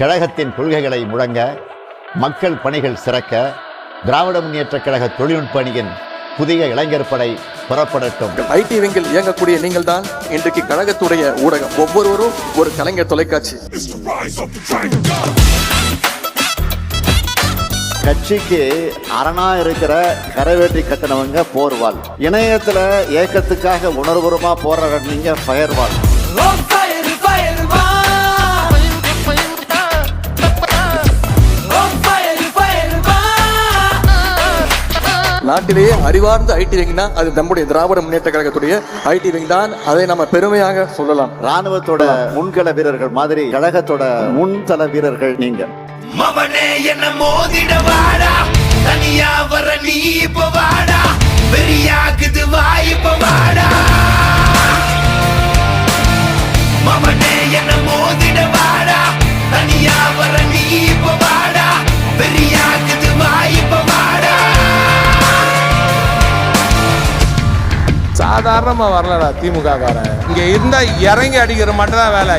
கழகத்தின் கொள்கைகளை முழங்க மக்கள் பணிகள் சிறக்க திராவிட முன்னேற்றக் கழக தொழில்நுட்ப அணியின் புதிய இளைஞர் படை புறப்படட்டும். ஐடி விங்கில் இயங்கக்கூடிய நீங்கள் தான் இன்றைக்கு கழகத்துடைய ஊடகம். ஒவ்வொருவரும் ஒரு கலைஞர் தொலைக்காட்சி. கட்சிக்கு அரணா இருக்கிற கரைவேட்டி கட்டினவங்க போர்வால். இணையத்துல ஏக்கத்துக்காக உணர்வுபூர்வமா போராடுறீங்க ஃபயர்வால். நாட்டிலேயே அறிவார்ந்த ஐடி விங்னா அது நம்முடைய திராவிட முன்னேற்ற கழகத்துடைய ஐடி விங் தான். அதை நம்ம பெருமையாக சொல்லலாம். ராணுவத்தோட முன்கள வீரர்கள் மாதிரி கழகத்தோட முன்தள வீரர்கள் நீங்க. மவனே என்ன மோதிட வாடா. சாதாரணமாக வரலடா திமுக காரன் இங்கே இருந்தால் இறங்கி அடிக்கிற மட்டும் தான் வேலை.